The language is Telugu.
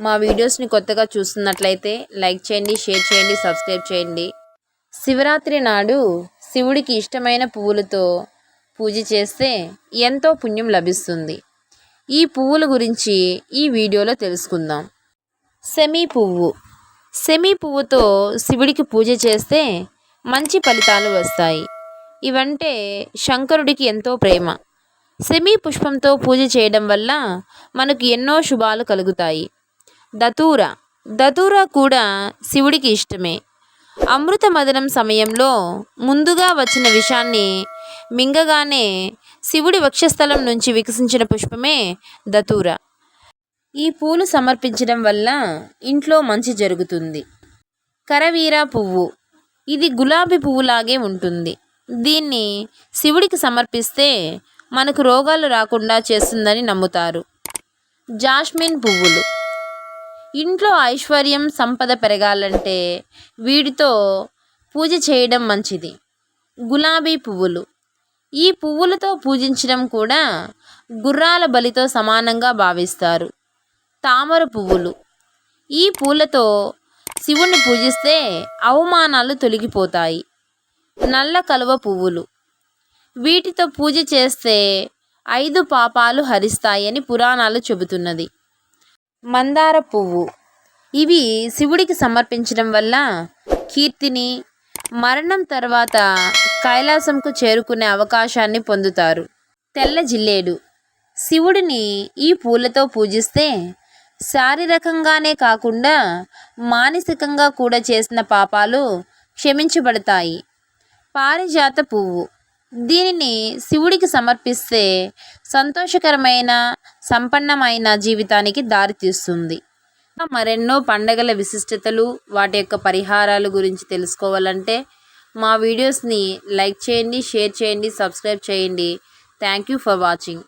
మా వీడియోస్ని కొత్తగా చూస్తున్నట్లయితే లైక్ చేయండి షేర్ చేయండి సబ్స్క్రైబ్ చేయండి. శివరాత్రి నాడు శివుడికి ఇష్టమైన పువ్వులతో పూజ చేస్తే ఎంతో పుణ్యం లభిస్తుంది. ఈ పువ్వుల గురించి ఈ వీడియోలో తెలుసుకుందాం. సెమీ పువ్వు. సెమీ పువ్వుతో శివుడికి పూజ చేస్తే మంచి ఫలితాలు వస్తాయి. ఇవంటే శంకరుడికి ఎంతో ప్రేమ. సెమీ పుష్పంతో పూజ చేయడం వల్ల మనకు ఎన్నో శుభాలు కలుగుతాయి. దతూర. దతూర కూడా శివుడికి ఇష్టమే. అమృత మదనం సమయంలో ముందుగా వచ్చిన విషాన్ని మింగగానే శివుడి వక్షస్థలం నుంచి వికసించిన పుష్పమే దతూర. ఈ పూలు సమర్పించడం వల్ల ఇంట్లో మంచి జరుగుతుంది. కరవీర పువ్వు. ఇది గులాబీ పువ్వులాగే ఉంటుంది. దీన్ని శివుడికి సమర్పిస్తే మనకు రోగాలు రాకుండా చేస్తుందని నమ్ముతారు. జాస్మిన్ పువ్వులు. ఇంట్లో ఐశ్వర్యం సంపద పెరగాలంటే వీటితో పూజ చేయడం మంచిది. గులాబీ పువ్వులు. ఈ పువ్వులతో పూజించడం కూడా గుర్రాల బలితో సమానంగా భావిస్తారు. తామర పువ్వులు. ఈ పూలతో శివుణ్ణి పూజిస్తే అవమానాలు తొలగిపోతాయి. నల్ల కలువ పువ్వులు. వీటితో పూజ చేస్తే ఐదు పాపాలు హరిస్తాయని పురాణాలు చెబుతున్నది. మందార పువ్వు. ఇవి శివుడికి సమర్పించడం వల్ల కీర్తిని మరణం తర్వాత కైలాసంకు చేరుకునే అవకాశాన్ని పొందుతారు. తెల్ల జిల్లేడు. శివుడిని ఈ పూలతో పూజిస్తే శారీరకంగానే కాకుండా మానసికంగా కూడా చేసిన పాపాలు క్షమించబడతాయి. పారిజాత పువ్వు. దీనిని శివుడికి సమర్పిస్తే సంతోషకరమైన సంపన్నమైన జీవితానికి దారితీస్తుంది మరెన్నో పండగల విశిష్టతలు వాటి యొక్క పరిహారాల గురించి తెలుసుకోవాలంటే మా వీడియోస్ని లైక్ చేయండి షేర్ చేయండి సబ్స్క్రైబ్ చేయండి. Thank you for watching.